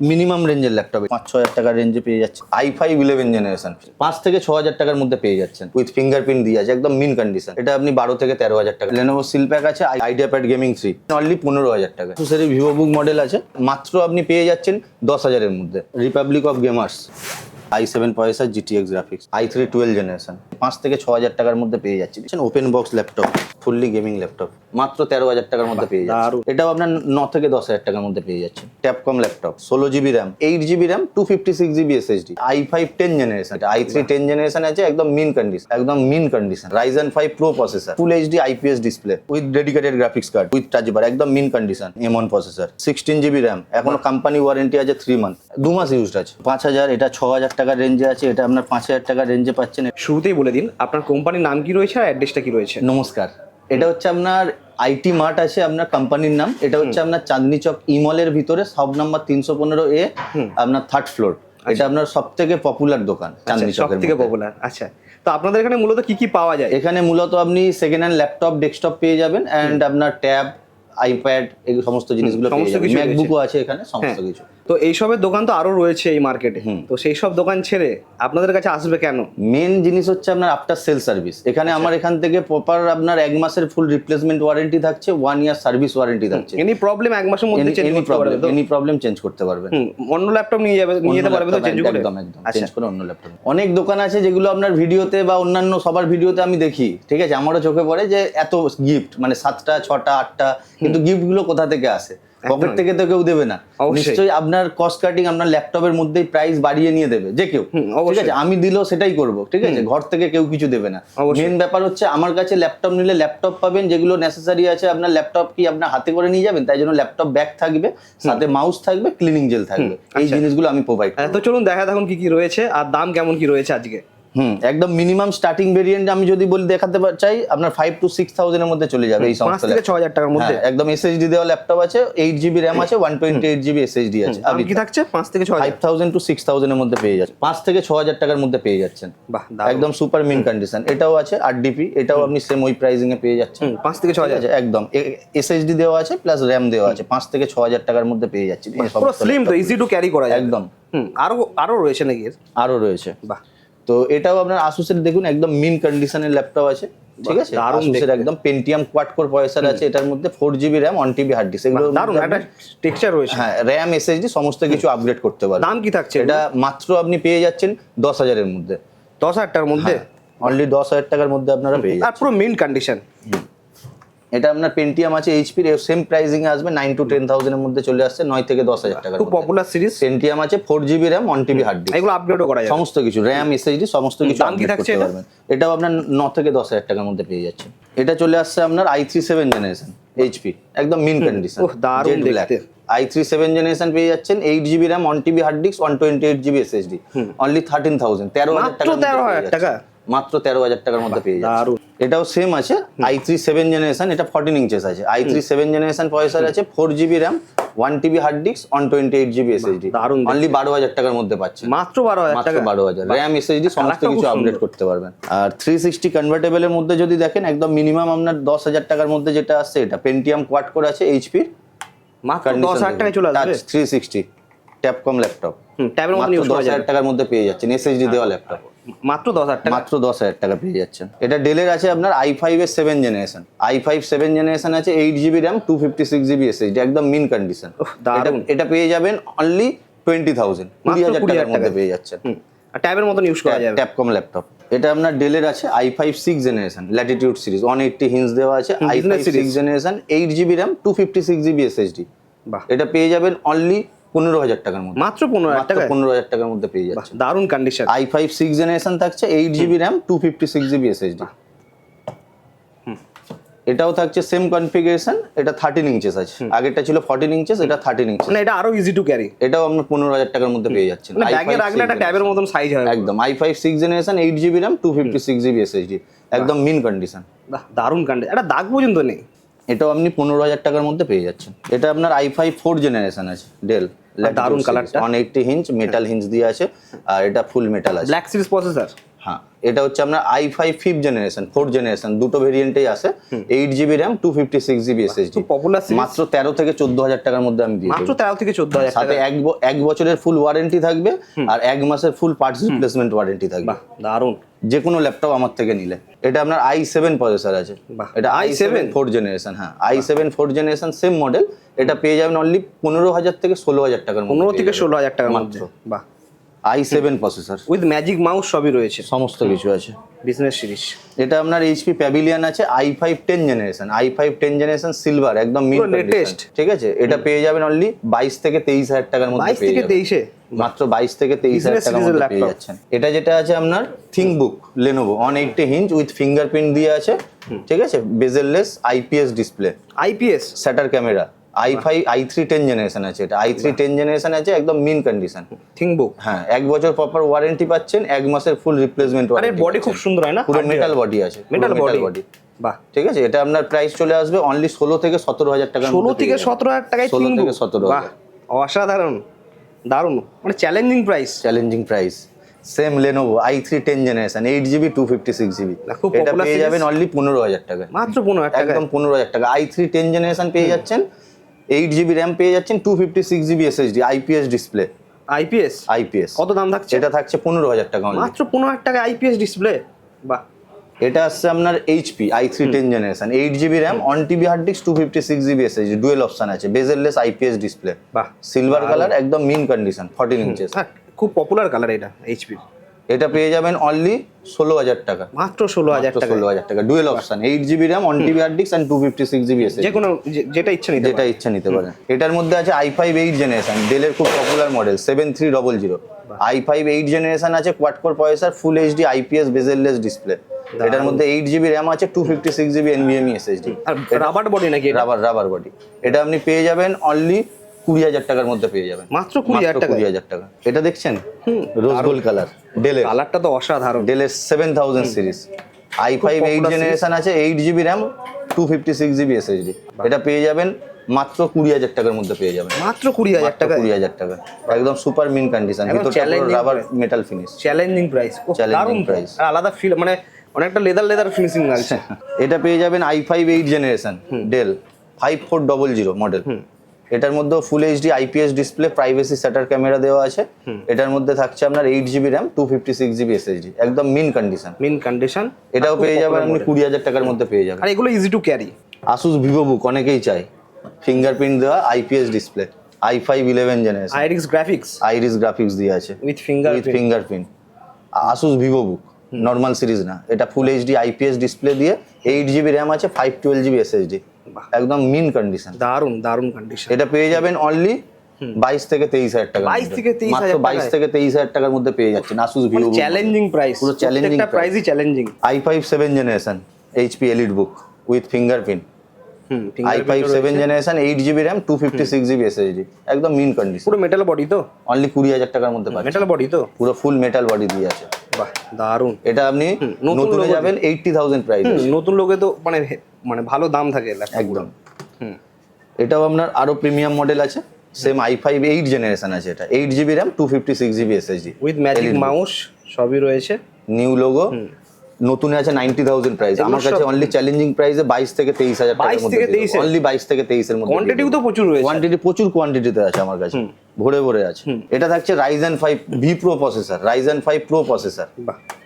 Minimum রেঞ্জের laptop. পাঁচ ছ হাজার টাকার রেঞ্জে পেয়ে যাচ্ছে। আই ফাইভ ইলেভেন জেনারেশন পাঁচ থেকে ছ হাজার টাকার মধ্যে পেয়ে যাচ্ছেন। উইথ ফিঙ্গারপ্রিন্ট দিয়ে আছে, একদম মিন কন্ডিশন এটা আপনি বারো থেকে তেরো হাজার টাকা। লেনোভো সিলপ্যাক আছে IdeaPad gaming three only পনেরো হাজার টাকা। সুসেরি ভিভো বুক মডেল আছে। মাত্র আপনি পেয়ে যাচ্ছেন দশ হাজারের মধ্যে। Republic of Gamers I seven পয়সা GTX graphics I three twelve generation পাঁচ থেকে ছ হাজার টাকার মধ্যে পেয়ে যাচ্ছি। Open box laptop fully gaming laptop মাত্র তেরো হাজার টাকার মধ্যে পেয়ে যাচ্ছে। এটাও আপনার ন থেকে দশ হাজার টাকার মধ্যে পেয়ে যাচ্ছে। ট্যাপকম ল্যাপটপ ষোলো GB RAM eight GB RAM two fifty six GB SSD I five ten generation I three ten generation আছে একদম মিন কন্ডিশন একদম mint condition Ryzen five pro processor full HD IPS display with dedicated graphics card with touch bar একদম mint condition M one processor sixteen GB RAM এখনও company warranty আছে three month দু মাস used আছে পাঁচ হাজার এটা ছ হাজার টাকার রেঞ্জে আছে এটা আপনার পাঁচ হাজার টাকার রেঞ্জে পাচ্ছেন। শুরুতেই বলে দিন আপনার কোম্পানির নাম কি রয়েছে আর অ্যাড্রেসটা কি রয়েছে? নমস্কার। এটা হচ্ছে আপনার আইটি মার্ট আছে আপনার কোম্পানির নাম। এটা হচ্ছে আপনার চাঁদনি চক ইমলের ভিতরে সব নাম্বার তিনশো পনেরো এ আপনার থার্ড ফ্লোর এটা আপনার সব থেকে পপুলার দোকান চাঁদনি চকের থেকে পপুলার আচ্ছা। তো আপনাদের এখানে মূলত কি কি পাওয়া যায়? এখানে মূলত আপনি সেকেন্ড হ্যান্ড ল্যাপটপ ডেস্কটপ পেয়ে যাবেন এন্ড আপনার ট্যাব আইপ্যাড এই সমস্ত জিনিসগুলো পেয়ে সমস্ত যাবেন। ম্যাকবুকও আছে এখানে সমস্ত হ্যাঁ। কিছু। তো এইসবের দোকান তো আরও রয়েছে এই মার্কেটে তো সেই সব দোকান ছেড়ে আপনাদের কাছে আসবে কেন? মেন জিনিস হচ্ছে আপনার আফটার সেল সার্ভিস এখানে আচ্ছা। আমার এখান থেকে প্রপার আপনার এক মাসের ফুল রিপ্লেসমেন্ট ওয়ারেন্টি থাকছে ওয়ান ইয়ার সার্ভিস ওয়ারেন্টি থাকছে। এনি প্রবলেম এক মাসের মধ্যে চেঞ্জ এনি করতে পারবে এনি প্রবলেম চেঞ্জ করতে পারবেন অন্য ল্যাপটপ নিয়ে যাবে নিয়ে যেতে পারবে তো চেঞ্জ করে? একদম একদম আচ্ছা। চেঞ্জ করে অন্য ল্যাপটপ অনেক দোকান আছে যেগুলো আপনার ভিডিওতে বা অন্যান্য সবার ভিডিওতে আমি দেখি ঠিক আছে? আমারও চোখে পড়ে যে এত গিফট মানে সাতটা ছটা আটটা কিন্তু গিফটগুলো কোথা থেকে আসে? পকেট থেকে তো কেউ দেবে না। নিশ্চয়ই আপনার কস্ট কাটিং আপনার ল্যাপটপের মধ্যেই প্রাইস বাড়িয়ে নিয়ে দেবে যে কেউ। ঠিক আছে আমি দিলেও সেটাই করব ঠিক আছে? ঘর থেকে কেউ কিছু দেবে না। মেন ব্যাপার হচ্ছে আমার কাছে ল্যাপটপ নিলে ল্যাপটপ পাবেন যেগুলো নেসেসারি আছে আপনার ল্যাপটপ কি আপনার হাতে করে নিয়ে যাবেন তাই জন্য ল্যাপটপ ব্যাগ থাকবে সাথে মাউস থাকবে ক্লিনিং জেল থাকবে। এই আচ্ছা। জিনিসগুলো আমি প্রোভাইড হ্যাঁ, তো চলুন দেখা দেখুন কি কি রয়েছে আর দাম কেমন কি রয়েছে আজকে? হুম একদম মিনিমাম স্টার্টিং ভেরিয়েন্ট আমি যদি বলি দেখাতে চাই আপনার ফাইভ টু সিক্স থাউজেন্ডের মধ্যে চলে যাবে এই সমস্ত থেকে ছ হাজার টাকার মধ্যে। হ্যাঁ, একদম এসএসডি দেওয়া ল্যাপটপ আছে এইট জিবি র্যাম আছে one twenty eight GB SSD আছে। দাম কি থাকছে? পাঁচ থেকে ছ ফাইভ থাউজেন্ড টু সিক্স থাউজেন্ডের মধ্যে পেয়ে যাচ্ছে পাঁচ থেকে ছ হাজার টাকার মধ্যে পেয়ে যাচ্ছেন। বাহ একদম সুপার মিন কন্ডিশন এটাও আছে আট ডিপি এটাও আপনি সেম ওই প্রাইসিং এ পেয়ে যাচ্ছেন। পাঁচ থেকে ছ হাজার। আছে একদম। এসএসডি দেওয়া আছে প্লাস র্যাম দেওয়া আছে। পাঁচ থেকে ছ হাজার টাকার মধ্যে পেয়ে যাচ্ছেন পুরো স্লিম তো ইজি টু ক্যারি করা একদম। আরও আরও রয়েছে নাকি আরও রয়েছে। বাহ। তো এটাও আপনার আসুসের দেখুন একদম মিন কন্ডিশনের ল্যাপটপ আছে ঠিক আছে? দারুণ সেটা একদম পেন্টিয়াম কোয়াড কোর প্রসেসর আছে এটার মধ্যে four GB RAM one TB hard disk এগুলো দারুণ একটা টেক্সচার রয়েছে। হ্যাঁ র্যাম এসএসডি সমস্ত কিছু আপগ্রেড করতে পারবেন দাম কি থাকছে এটা মাত্র আপনি পেয়ে যাচ্ছেন দশ হাজারের মধ্যে। দশ হাজার টাকার মধ্যে অনলি দশ হাজার টাকার মধ্যে আপনারা পেয়ে যাচ্ছেন আর পুরো মিন কন্ডিশন এটা আপনার পেন্টিয়াম আছে এইচপির সেম প্রাইসিং এ আসবে নাইন টু টেন থাউজেন্ডের মধ্যে চলে আসছে নয় থেকে দশ হাজার টাকার খুব পপুলার সিরিজ পেন্টিয়াম আছে four GB RAM one TB hard disk এগুলো আপগ্রেডও করা যায় সমস্ত কিছু র্যাম এসএসডি সমস্ত কিছু দাম কি থাকছে? পারবেন। এটাও আপনার ন থেকে দশ হাজার টাকার মধ্যে পেয়ে যাচ্ছে। এটা চলে আসছে আপনার i three seven generation HP একদম মিন কন্ডিশন ওহ, দারুণ দেখতে। আই থ্রি সেভেন জেনারেশন পেয়ে যাচ্ছেন eight GB RAM one TB hard disk one twenty eight GB SSD only thirteen thousand তেরো হাজার মাত্র টাকার মধ্যে 13,000 টাকা? মাত্র তেরো হাজার টাকার মধ্যে পেয়ে যাচ্ছে। এটাও সেম আছে আই থ্রি সেভেন জেনারেশন এটা ফর্টিন ইঞ্চেস আছে। I three seven generation processor আছে four GB RAM one TB hard disk one twenty eight GB SSD. Only বারো হাজার টাকার মধ্যে পাচ্ছেন মাত্র বারো হাজার মাত্র বারো হাজার। র্যাম এসএসডি সমস্ত কিছু আপডেট করতে পারবেন। আর থ্রি সিক্সটি কনভার্টেবলের মধ্যে যদি দেখেন একদম মিনিমাম আপনার দশ হাজার টাকার মধ্যে যেটা আসছে এটা পেন্টিয়াম কোয়াড করে আছে এইচপির মাত্র দশ হাজার টাকায় চলে আসবে? থ্রি সিক্সটি ট্যাপকম ল্যাপটপ হুম ট্যাবের মধ্যে দশ হাজার টাকার মধ্যে পেয়ে যাচ্ছেন এসএসডি দেওয়া ল্যাপটপ মাত্র দশ হাজার টাকা? মাত্র দশ হাজার টাকা পেয়ে যাচ্ছেন। এটা ডেলের আছে আপনার আই ফাইভ এর seven generation i five seven generation আছে eight GB RAM two fifty six GB SSD একদম মিন কন্ডিশন এটা পেয়ে যাবেন অনলি টোয়েন্টি থাউজেন্ড কুড়ি হাজার 20,000 টাকার মধ্যে পেয়ে যাচ্ছেন। ট্যাবের মতন ইউজ করা যাবে। ট্যাপকম ল্যাপটপ এটা আপনার ডেলের আছে i five six generation Latitude series one eighty hinge দেওয়া আছে i five six generation eight GB RAM two fifty six GB SSD বাহ। এটা পেয়ে যাবেন অনলি পনেরো হাজার টাকার মধ্যে। মাত্র পনেরো হাজার টাকা পনেরো হাজার টাকার মধ্যে পেয়ে যাচ্ছে দারুণ condition i five six generation থাকছে eight GB RAM two fifty six GB SSD এটাও থাকছে সেম কনফিগারেশন এটা থার্টিন ইঞ্চেস আছে। আগেরটা ছিল ফর্টিন ইঞ্চেস এটা থার্টিন ইঞ্চেস মানে এটা আরও ইজি টু ক্যারি এটাও আপনার পনেরো হাজার টাকার মধ্যে পেয়ে যাচ্ছেন। মানে i5 ব্যাগে রাখলে একটা ট্যাবের মতন সাইজ হয় একদম i five six generation eight GB RAM two fifty six GB SSD একদম মিন কন্ডিশন দারুণ কন্ডিশন এটা দাগ পর্যন্ত নেই। এটাও আপনি পনেরো হাজার টাকার মধ্যে পেয়ে যাচ্ছেন। এটা আপনার আই ফাইভ ফোর জেনারেশন আছে ডেল দারুণ colourটা। One eighty hinge metal hinge দিয়ে আছে আর এটা ফুল মেটাল আছে। ব্ল্যাক সিরিজ প্রসেসর হ্যাঁ এটা হচ্ছে আপনার i five fifth generation fourth generation দুটো ভেরিয়েন্টেই আছে। Eight GB RAM two fifty six GB SSD popular মাত্র তেরো থেকে চোদ্দ হাজার টাকার মধ্যে আমি দিয়ে মাত্র তেরো থেকে চোদ্দ হাজার সাথে এক এক বছরের ফুল ওয়ারেন্টি থাকবে আর এক মাসের ফুল পার্টস রিপ্লেসমেন্ট ওয়ারেন্টি থাকবে। দারুণ। যে কোনো ল্যাপটপ আমার থেকে নিলে। এটা আপনার আই সেভেন প্রসেসর আছে। বাহ, এটা i7 i7 seven fourth generation হ্যাঁ। I seven fourth generation same model এটা পেয়ে যাবেন অনলি পনেরো হাজার থেকে ষোলো হাজার টাকার পনেরো থেকে ষোলো হাজার টাকার মাত্র। বাহ। i7 seven processor with magic mouse সবই রয়েছে। সমস্ত কিছু আছে। বিজনেস সিরিজ এটা আপনার এইচপি প্যাভিলিয়ন আছে i five ten generation i five ten generation silver একদম মিড latest। ঠিক আছে? এটা পেয়ে যাবেন অনলি বাইশ থেকে তেইশ হাজার টাকার মধ্যে বাইশ থেকে তেইশে? মাত্র বাইশ থেকে তেইশ হাজার টাকার মধ্যে পেয়ে যাচ্ছেন। এটা যেটা আছে আপনার think book Lenovo on eighty hinge with fingerprint দিয়ে আছে। ঠিক আছে? Bezelless IPS display IPS shutter camera i five i three ten generation আছে এটা। আই থ্রি টেন জেনারেশন আছে একদম মিন কন্ডিশন থিঙ্ক বুক হ্যাঁ এক বছর প্রপার ওয়ারেন্টি পাচ্ছেন এক মাসের ফুল রিপ্লেসমেন্ট আরে বডি খুব সুন্দর হয় না? পুরো মেটাল বডি আছে মেটাল বডি বাহ। ঠিক আছে? এটা আপনার প্রাইস চলে আসবে অনলি ষোলো থেকে সতেরো হাজার টাকা ষোলো থেকে সতেরো হাজার টাকায় 16 থিঙ্ক থেকে 17 অসাধারণ। দারুণ। মানে challenging price challenging price same Lenovo i three ten generation eight GB two fifty six GB না, খুব এটা পেয়ে যাবেন অনলি পনেরো হাজার টাকা মাত্র পনেরো হাজার টাকা একদম পনেরো হাজার টাকা। আই থ্রি টেন জেনারেশন পেয়ে যাচ্ছেন এইট জিবি র্যাম পেয়ে যাচ্ছেন two fifty six GB SSD IPS display IPS IPS কত দাম থাকছে? এটা থাকছে পনেরো হাজার টাকা মাত্র পনেরো হাজার টাকা আইপিএস ডিসপ্লে বাহ। এটা আসছে আপনার HP i three ten generation eight GB RAM on TB hard disk two fifty six GB SSD dual option আছে বেজেললেস আইপিএস ডিসপ্লে বাহ সিলভার কালার একদম মিন কন্ডিশন ফর্টিন ইঞ্চেস খুব পপুলার কালার এটা HP এটা পেয়ে যাবেন only ষোলো হাজার টাকা। মাত্র ষোলো হাজার টাকা ষোলো হাজার টাকা। Dual option eight GB RAM on TB hard disk and two fifty six GB SSD যে কোনো যেটা ইচ্ছা নিতে যেটা ইচ্ছা নিতে পারেন। এটার মধ্যে আছে আই ফাইভ এইট জেনারেশন ডেলের খুব popular model seven three double zero i five eight generation আছে quad core processor full HD IPS bezelless display এটার মধ্যে এইট জিবি র্যাম আছে two fifty six GB NVMe SSD rubber body নাকি rubber rubber body এটা আপনি পেয়ে যাবেন only কুড়ি হাজার টাকার মধ্যে পেয়ে যাবেন। মাত্র কুড়ি হাজার টাকা কুড়ি হাজার টাকা। এটা দেখছেন? রোজ গোল্ড কালার ডেলের কালারটা তো অসাধারণ। ডেলের seven thousand series i five eight generation আছে eight GB RAM two fifty six GB SSD এটা পেয়ে যাবেন মাত্র কুড়ি হাজার টাকার মধ্যে পেয়ে যাবেন। মাত্র কুড়ি হাজার টাকা কুড়ি হাজার টাকা। একদম সুপার মিন কন্ডিশন ভিতরটা rubber metal finish challenging price price। Price আলাদা ফিল মানে অনেকটা লেদার লেদার ফিনিশিং লাগছে এটা পেয়ে যাবেন i five eight generation Dell five four double zero model এটার মধ্যে full HD IPS display privacy shutter camera দেওয়া আছে। এটার মধ্যে থাকছে আপনার eight GB RAM two fifty six GB SSD একদম মিন কন্ডিশন মিন কন্ডিশন এটাও পেয়ে যাবেন আপনি কুড়ি হাজার টাকার মধ্যে পেয়ে যাবেন। আর এগুলো easy to carry Asus Vivo Book অনেকেই চায়। ফিঙ্গারপ্রিন্ট দেওয়া IPS display i five eleven generation Iris graphics Iris graphics দিয়ে আছে। With finger with fingerprint Asus Vivo Book normal series না। এটা ফুল এইচডি আইপিএস ডিসপ্লে দিয়ে এইট জিবি র্যাম আছে five twelve GB SSD. একদম mint condition দারুণ দারুণ condition এটা পেয়ে যাবেন অনলি বাইশ থেকে তেইশ হাজার টাকা 22 থেকে 23 মাত্র হাজার বাইশ থেকে তেইশ হাজার টাকার মধ্যে পেয়ে যাচ্ছেন। আসুস ভিভো চ্যালেঞ্জিং প্রাইস পুরো price। প্রাইসই challenging i five seven generation HP Elite Book with fingerprint i five seven generation eight GB RAM two fifty six GB SSD একদম মিন কন্ডিশন পুরো মেটাল বডি তো? Only কুড়ি হাজার টাকার মধ্যে metal body তো? পুরো ফুল মেটাল বডি দিয়ে আছে। বাহ দারুণ। এটা আপনি নতুন যাবেন এইটটি থাউজেন্ড প্রাইস নতুন লোকে তো মানে মানে ভালো দাম থাকে একদম। হুম। এটাও আপনার আরও প্রিমিয়াম মডেল আছে। Same i five eight generation আছে এটা। Eight GB RAM two fifty six GB SSD with magic mouse সবই রয়েছে। নিউ লোগো নতুনে আছে নাইনটি থাউজেন্ড প্রাইস আমার কাছে অনলি চ্যালেঞ্জিং প্রাইসে বাইশ থেকে তেইশ হাজার 22 থেকে 23 এ? অনলি বাইশ থেকে তেইশের মধ্যে কোয়ান্টিটিও তো প্রচুর রয়েছে। কোয়ান্টিটি প্রচুর কোয়ান্টিটিতে আছে আমার কাছে। ভরে ভরে আছে। এটা থাকছে Ryzen five V pro processor Ryzen five pro processor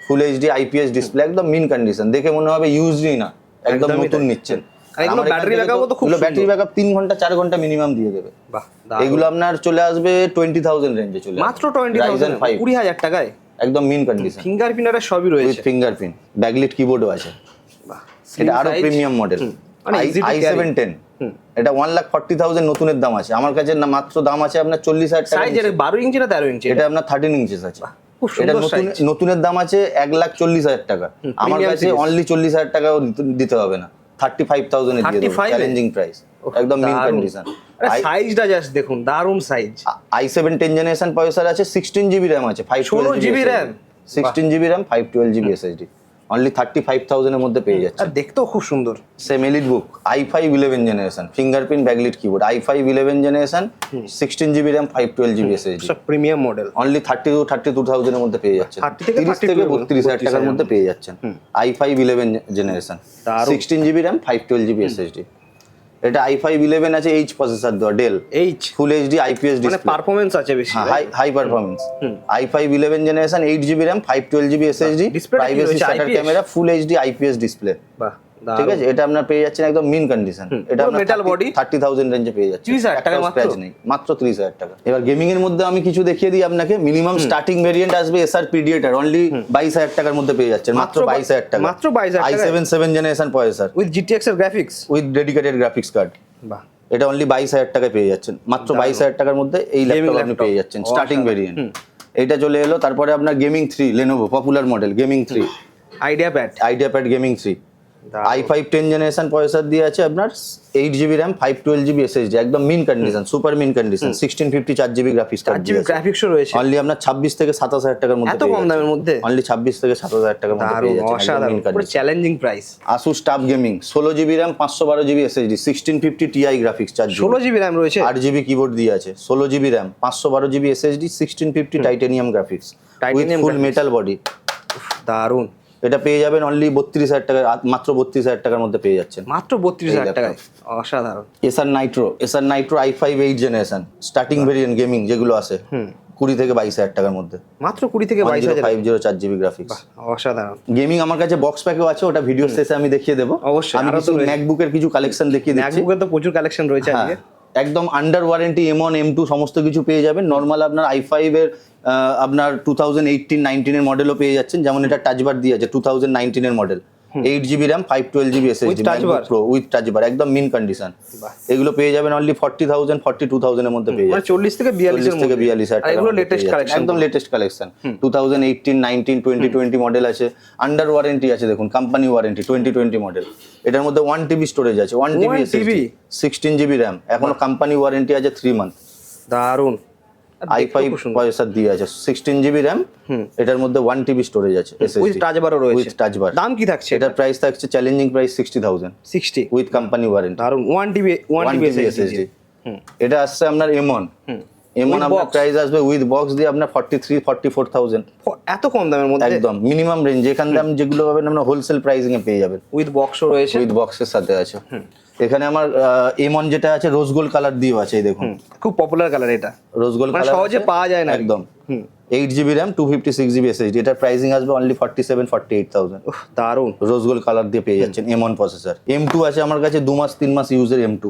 full HD IPS display একদম মিন কন্ডিশন দেখে মনে হবে ইউজডই না। একদম নতুন নিচ্ছেন। তো খুব ব্যাটারি ব্যাকআপ ঘণ্টা চার ঘণ্টা মিনিমাম দিয়ে দেবে। বাহ এগুলো আপনার চলে আসবে টোয়েন্টি থাউজেন্ড রেঞ্জে চলে মাত্র টোয়েন্টি রাইজেন থাউজেন্ড ফাইভ কুড়ি হাজার টাকায়? একদম মিন কন্ডিশন ফিঙ্গার প্রিন্টার সবই উইথ রয়েছে ফিঙ্গারপ্রিন্ট ব্যাকলিট কিবোর্ডও আছে। বাহ এটা আরও premium model i seven ten এটা ওয়ান লাখ ফর্টি থাউজেন্ড নতুনের দাম আছে। আমার কাছে না মাত্র দাম আছে আপনার চল্লিশ হাজার সাইজ বারো ইঞ্চি না তেরো ইঞ্চি এটা আপনার থার্টিন ইঞ্চেস আছে। এটা নতুন নতুনের দাম আছে এক লাখ চল্লিশ হাজার টাকা। আমার কাছে অনলি চল্লিশ হাজার টাকাও দিতে- হবে না। থার্টি ফাইভ থাউজেন্ড দিয়ে দেবো। 35 চ্যালেঞ্জিং প্রাইস একদম মিন কন্ডিশন সাইজটা জাস্ট দেখুন দারুণ size i seven ten generation processor আছে সিক্সটিন জিবি র্যাম আছে five 16 GB RAM? Sixteen GB RAM five twelve GB SSD only thirty five থাউজেন্ডের মধ্যে পেয়ে যাচ্ছে। আর দেখতেও খুব সুন্দর। Same Elite Book i five eleven generation fingerprint backlit keyboard i five eleven generation sixteen GB RAM five twelve GB SSD premium model only thirty two thirty two থাউজেন্ডের মধ্যে পেয়ে যাচ্ছেন 30 তিরিশ থেকে বত্রিশ হাজার টাকার মধ্যে পেয়ে যাচ্ছেন। I five eleven generation sixteen GB RAM five twelve GB SSD এটা আই ফাইভ ইলেভেন আছে এইচ প্রসেসর দেওয়া Dell H full HD IPS মানে ডিসপ্লে পারফরমেন্স আছে বেশি high high performance i five eleven generation eight GB RAM five twelve GB SSD privacy? Shutter camera full HD IPS display বাহ। ঠিক আছে এটা আপনার পেয়ে যাচ্ছেন একদম মিন কন্ডিশন এটা আপনার body? থার্টি থাউজেন্ড রেঞ্জে পেয়ে যাচ্ছে 30,000 টাকায় মাত্র? নেই মাত্র ত্রিশ হাজার টাকা। এবার গেমিং এর মধ্যে আমি কিছু দেখিয়ে দিই আপনাকে। মিনিমাম স্টার্টিং ভেরিয়েন্ট আসবে এসআর পিডিএটার অনলি বাইশ হাজার টাকার মধ্যে পেয়ে যাচ্ছেন মাত্র মাত্র বা- বাইশ হাজার টাকা। মাত্র 22,000 আই টাকায়? Seven seven generation processor with GTX এর graphics with dedicated graphics card বাহ। এটা অনলি বাইশ হাজার টাকায় পেয়ে যাচ্ছেন। মাত্র বাইশ হাজার টাকার মধ্যে এই ল্যাপটপ আপনি পেয়ে যাচ্ছেন স্টার্টিং ভেরিয়েন্ট এটা চলে এলো তারপরে আপনার gaming three Lenovo popular model gaming three IdeaPad IdeaPad gaming three i five ten generation processor দিয়ে আছে আপনার eight GB RAM five twelve GB SSD একদম mint condition super mint condition sixteen fifty চার জিবি গ্রাফিক্স চার GB গ্রাফিক্সও রয়েছে। Only আপনার ছাব্বিশ থেকে সাতাশ হাজার টাকার মধ্যে এত কম দামের মধ্যে? অনলি ছাব্বিশ থেকে সাতাশ হাজার টাকার মধ্যে পেয়ে অসাধারণ challenging price Asus TUF gaming ষোলো জিবি র্যাম পাঁচশো বারো GB SSD sixteen fifty Ti graphics চার ষোলো জিবি র্যাম রয়েছে? আট জিবি কিবোর্ড দিয়ে আছে ষোলো জিবি র্যাম পাঁচশো বারো GB SSD sixteen fifty titanium graphics with full metal body দারুণ। এটা পেয়ে যাবেন অনলি বত্রিশ হাজার টাকা মাত্র বত্রিশ হাজার টাকার মধ্যে পেয়ে যাচ্ছেন। মাত্র বত্রিশ হাজার। টাকায়? অসাধারণ। Acer Nitro Acer Nitro i five eight generation starting variant gaming যেগুলো আছে কুড়ি থেকে বাইশ হাজার টাকার মধ্যে। মাত্র কুড়ি থেকে বাইশ হাজার ফাইভ জিরো চার জিবি গ্রাফিক্স অসাধারণ। গেমিং আমার কাছে বক্স প্যাকেও আছে ওটা ভিডিও শেষে আমি দেখিয়ে দেবো। অবশ্যই, আমি কিছু ম্যাকবুকের কিছু কালেকশন দেখিয়ে দিচ্ছি। ম্যাকবুকের তো প্রচুর কালেকশন রয়েছে হ্যাঁ, আজকে। একদম under warranty M one M two সমস্ত কিছু পেয়ে যাবেন। নর্মাল আপনার আই ফাইভ এর আপনার টু থাউজেন্ড এইটিন নাইনটিনের মডেলও পেয়ে যাচ্ছেন। যেমন এটা টাচবার দিয়ে আছে two thousand নাইনটিনের model eight GB RAM five twelve GB bar? Pro with touch bar একদম মিন কন্ডিশন এগুলো পেয়ে যাবেন only forty thousand forty two থাউজেন্ডের মধ্যে পেয়ে মানে যাবেন চল্লিশ থেকে বিয়াল্লিশ থেকে বিয়াল্লিশ হাজার লেটেস্ট কালেকশন একদম latest collection two thousand eighteen nineteen twenty twenty model আছে। আন্ডার ওয়ারেন্টি আছে দেখুন company warranty twenty twenty model এটার মধ্যে ওয়ান টিবি স্টোরেজ আছে one TB 1 TB? Sixteen GB RAM এখনও কোম্পানি ওয়ারেন্টি আছে থ্রি মান্থ দারুণ। আর আই ফাইভ প্রসেসর দিয়ে আছে সিক্সটিন জিবি র্যাম এটার মধ্যে ওয়ান টিবি স্টোরেজ আছে উইথ টাচ বারও রয়েছে। উইথ টাচ বার দাম কি থাকছে? এটার প্রাইস থাকছে challenging price sixty thousand sixty with company warranty দারুণ one TB one TB SSD এটা আসছে আপনার এম ওয়ান এম ওয়ান আপনার প্রাইস আসবে উইথ বক্স দিয়ে আপনার forty three forty four thousand এত কম দামের মধ্যে? একদম মিনিমাম রেঞ্জ এখান আপনি যেগুলো পাবেন আপনার হোলসেল প্রাইসিং এ পেয়ে যাবেন। উইথ বক্সও রয়েছে। উইথ বক্সের সাথে আছে। এখানে আমার এমন যেটা আছে রোজ গোল্ড কালার দিয়েও আছে এই দেখুন। খুব পপুলার কালার এটা। রোজ গোল্ড কালার সহজে পাওয়া যায় না। একদম। Eight GB RAM two fifty six GB SSD এটার প্রাইসিং আসবে only forty seven forty eight thousand দারুণ রোজ গোল্ড কালার দিয়ে পেয়ে যাচ্ছেন M one processor M two আছে আমার কাছে দু মাস তিন মাস ইউজের এম টু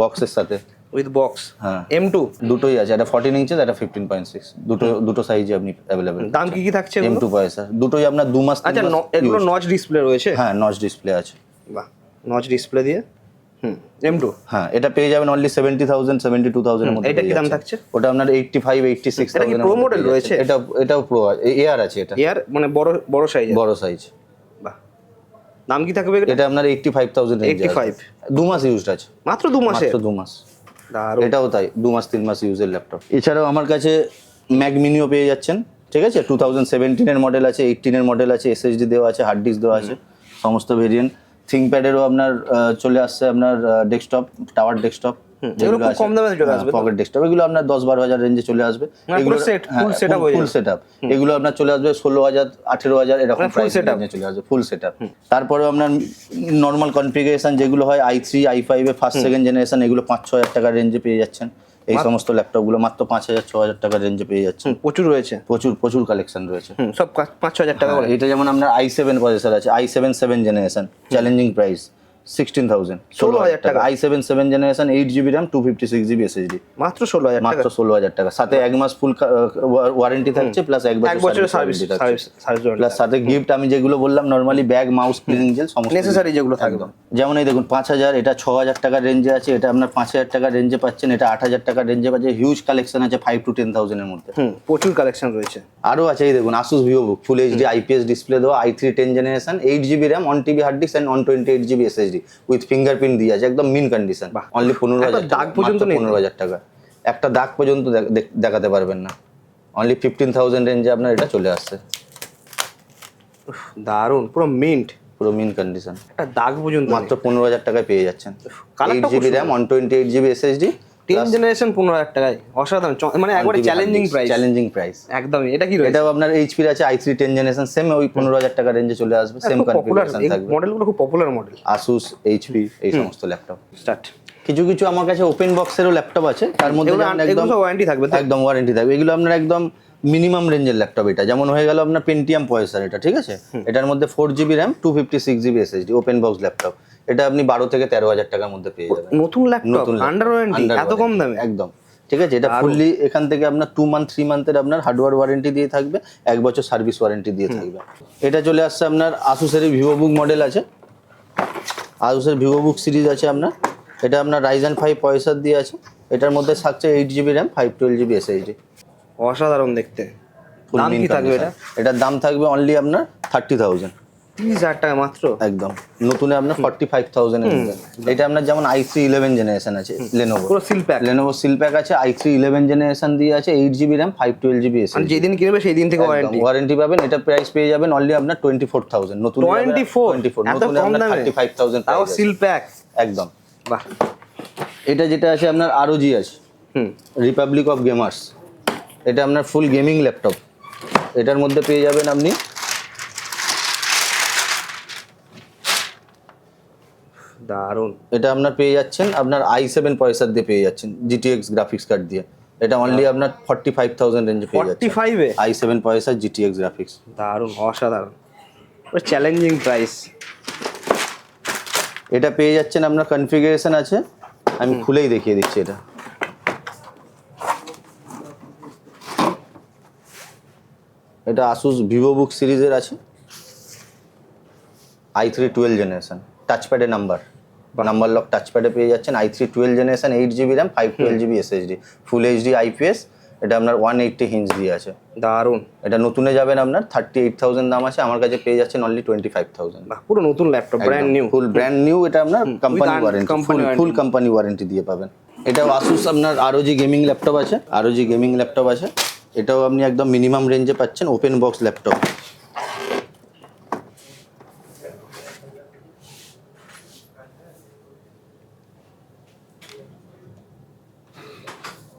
বক্সের সাথে। উইথ বক্স হ্যাঁ। এম টু দুটোই আছে একটা ফর্টিন ইঞ্চেস একটা ফিফটিন পয়েন্ট সিক্স দুটো দুটো সাইজে আপনি অ্যাভেলেবেল দাম কি কি থাকছে এম টু প্রসেসর দুটোই আপনার দু মাস আচ্ছা এগুলো। নচ ডিসপ্লে রয়েছে? হ্যাঁ নচ ডিসপ্লে আছে। বাহ নচ ডিসপ্লে দিয়ে এম টু হ্যাঁ এটা পেয়ে যাবেন only seventy thousand seventy two থাউজেন্ডের মধ্যে এটা কি দাম থাকছে? ওটা আপনার এইটটি ফাইভ এইটটি সিক্স এটা কি Pro model রয়েছে? এটা এটাও প্রো এয়ার আছে এটা। এয়ার মানে বড় বড় সাইজ বড় সাইজ দাম কি থাকবে এটা? আপনার এইটটি ফাইভ থাউজেন্ড 85 দু মাস ইউজড আছে। মাত্র দু মাসে? মাত্র দু মাস। এটাও তাই দু মাস তিন মাস ইউজের ল্যাপটপ এছাড়াও আমার কাছে ম্যাক মিনিও পেয়ে যাচ্ছেন ঠিক আছে? টু থাউজেন্ড সেভেন্টিনের মডেল আছে এইটিনের মডেল আছে এসএসডি দেওয়া আছে হার্ড ডিস্ক দেওয়া আছে সমস্ত ভেরিয়েন্ট থিঙ্কপ্যাডেরও আপনার চলে আসছে আপনার ডেস্কটপ টাওয়ার ডেস্কটপ এগুলো কম দামে চলে আসবে পকেট ডেস্কটপ এগুলো আপনার দশ বারো হাজার রেঞ্জে চলে আসবে। মানে ফুল। সেট এগুলো আপনার চলে আসবে ষোলো হাজার আঠেরো হাজার এরকম মানে full প্রাইস setup। চলে আসবে ফুল সেট তারপরে আপনার নর্মাল কনফিগারেশন যেগুলো হয় আই থ্রি আই ফাইভের ফার্স্ট সেকেন্ড জেনারেশন এগুলো পাঁচ ছ হাজার টাকার রেঞ্জে পেয়ে যাচ্ছেন। এই সমস্ত ল্যাপটপগুলো মাত্র পাঁচ হাজার ছ হাজার টাকার রেঞ্জে পেয়ে যাচ্ছে। প্রচুর রয়েছে। প্রচুর প্রচুর কালেকশন রয়েছে। সব পাঁচ- ছ হাজার টাকা করে। এটা যেমন আপনার আই সেভেন প্রসেসর আছে I seven seven generation challenging price sixteen thousand ষোলো হাজার টাকা। I seven seven generation eight GB RAM two fifty six GB SSD মাত্র ষোলো হাজার মাত্র ষোলো হাজার টাকা। সাথে এক মাস ফুল ওয়ারেন্টি থাকছে প্লাস এক বছরের সার্ভিস সাথে গিফট আমি যেগুলো বললাম normally bag mouse cleaning gel সমস্ত নেসেসারি যেগুলো থাকবে। যেমন এই দেখুন পাঁচ হাজার এটা ছ হাজার টাকার রেঞ্জে আছে এটা আপনার পাঁচ হাজার টাকার রেঞ্জে পাচ্ছেন এটা আট হাজার টাকার রেঞ্জে পাচ্ছে হিউজ কালেকশন আছে ফাইভ টু টেন থাউজেন্ডের মধ্যে। প্রচুর কালেকশন রয়েছে। আরও আছে এই দেখুন Asus Vivo Book full HD IPS display দেওয়া I three ten generation eight GB RAM one TB hard disk and one twenty eight GB SSD with fingerprint দিয়ে আছে একদম মিন কন্ডিশন। অনলি পনেরো হাজার দাগ পর্যন্ত পনেরো হাজার টাকা। একটা দাগ পর্যন্ত দেখ- দেখ- দেখাতে পারবেন না। অনলি ফিফটিন থাউজেন্ড রেঞ্জে আপনার এটা চলে আসছে। দারুণ পুরো মিন্ট পুরো মিন কন্ডিশন একটা দাগ পর্যন্ত মাত্র পনেরো হাজার টাকায় পেয়ে যাচ্ছেন। Eight GB RAM one twenty eight GB SSD ten generation পনেরো হাজার টাকায়। অসাধারণ। মানে একবারে চ্যালেঞ্জিং প্রাইস চ্যালেঞ্জিং প্রাইস একদমই। এটা কি রয়েছে? এটাও আপনার এইচপির আছে I three ten generation same ওই পনেরো হাজার টাকা রেঞ্জে চলে আসবে সেম কনফিগারেশন থাকবে। মডেলগুলো খুব পপুলার মডেল আসুস এইচপি এই সমস্ত ল্যাপটপ স্টার্ট কিছু কিছু আমার কাছে ওপেন বক্সেরও ল্যাপটপ আছে তার মধ্যে একদম ওয়ারেন্টি থাকবে একদম ওয়ারেন্টি থাকবে। এগুলো আপনার একদম মিনিমাম রেঞ্জের ল্যাপটপ এটা। যেমন হয়ে গেল আপনার পেন্টিয়াম পয়সার এটা ঠিক আছে? এটার মধ্যে four GB RAM two fifty six GB SSD open box laptop এটা আপনি বারো থেকে তেরো হাজার টাকার মধ্যে পেয়ে যাবেন। নতুন ল্যাপটপ আন্ডার ওয়ারেন্টি এত কম দামে? একদম। ঠিক আছে এটা ফুললি এখান থেকে আপনার টু মান্থ থ্রি মান্থের আপনার হার্ডওয়্যার ওয়ারেন্টি দিয়ে থাকবে এক বছর সার্ভিস ওয়ারেন্টি দিয়ে থাকবে। এটা চলে আসছে আপনার আসুসেরই ভিভো বুক মডেল আছে। আসুসের ভিভো বুক সিরিজ আছে আপনার। এটা আপনার রাইজেন ফাইভ পয়সার দিয়ে আছে। এটার মধ্যে থাকছে eight GB RAM five twelve GB SHD অসাধারণ দেখতে। দাম কি থাকবে এটা? এটার দাম থাকবে অনলি আপনার থার্টি থাউজেন্ড তিরিশ হাজার টাকা মাত্র? একদম। নতুনে আপনার ফর্টি ফাইভ থাউজেন্ড এটা আপনার যেমন আই থ্রি ইলেভেন জেনারেশন আছে লেনোভো পুরো seal pack Lenovo seal pack আছে আই থ্রি ইলেভেন জেনারেশন দিয়ে আছে eight GB RAM five twelve GB এসে যেদিন কিনবে সেই দিন থেকে ওয়ারেন্টি ওয়ারেন্টি পাবেন এটা প্রাইস পেয়ে যাবেন অনলি আপনার টোয়েন্টি ফোর থাউজেন্ড নতুন 24 টোয়েন্টি ফোর এত কম দামে? থার্টি ফাইভ থাউজেন্ড তাও সিল প্যাক একদম। বাহ। এটা যেটা আছে আপনার আরও জি আছে। হুম। রিপাবলিক অফ গেমার্স এটা আপনার ফুল গেমিং ল্যাপটপ এটার মধ্যে পেয়ে যাবেন আপনি দারুণ। এটা আপনার পেয়ে যাচ্ছেন আপনার আই সেভেন পয়সার দিয়ে পেয়ে যাচ্ছেন জিটিএক্স গ্রাফিক্স কার্ড দিয়ে। এটা অনলি আপনার ফর্টি ফাইভ থাউজেন্ড রেঞ্জে পেয়ে ফর্টি যাচ্ছে ফাইভে আই সেভেন পয়সার জিটিএক্স গ্রাফিক্স দারুণ অসাধারণ। চ্যালেঞ্জিং প্রাইস এটা পেয়ে যাচ্ছেন আপনার কনফিগারেশন আছে। আমি খুলেই দেখিয়ে দিচ্ছি এটা। এটা আসুস ভিভো বুক সিরিজের আছে। আই থ্রি টুয়েলভ জেনারেশন টাচপ্যাডে নাম্বার নাম্বার লক টাচপ্যাডে পেয়ে যাচ্ছেন। I three twelve generation eight GB RAM five twelve GB SSD full HD IPS এটা আপনার ওয়ান এইটটি হিঞ্জ দিয়ে আছে। দারুণ এটা নতুনে যাবেন আপনার থার্টি এইট থাউজেন্ড দাম আছে আমার কাছে পেয়ে যাচ্ছেন অনলি টোয়েন্টি ফাইভ থাউজেন্ড পুরো নতুন laptop brand new full brand new এটা আপনার company warranty full company warranty দিয়ে পাবেন। এটা আসুস আপনার আরও জি গেমিং ল্যাপটপ আছে আরও জি গেমিং ল্যাপটপ আছে। এটাও আপনি একদম মিনিমাম রেঞ্জে পাচ্ছেন open box laptop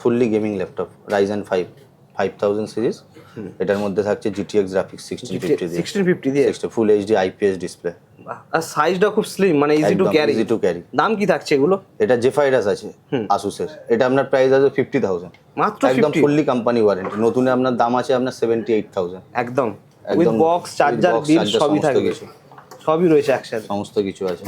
fully gaming laptop Ryzen five five thousand series এটার মধ্যে থাকছে জিটিএক্স গ্রাফিক্স সিক্সটিন ফিফটি দিয়ে। সিক্সটিন ফিফটি দিয়ে? ফুল এইচডি আইপিএস ডিসপ্লে আর সাইজটা খুব স্লিম মানে easy to carry easy to carry দাম কি থাকছে এগুলো? এটা জেফাইরাস আছে আসুসের এটা আপনার প্রাইস আছে ফিফটি থাউজেন্ড মাত্র একদম 50? ফুললি কোম্পানি ওয়ারেন্টি নতুনে আপনার দাম আছে আপনার সেভেন্টি এইট থাউজেন্ড একদম উইথ বক্স চার্জার বিল সবই থাকবে। সবই রয়েছে একসাথে। সমস্ত কিছু আছে।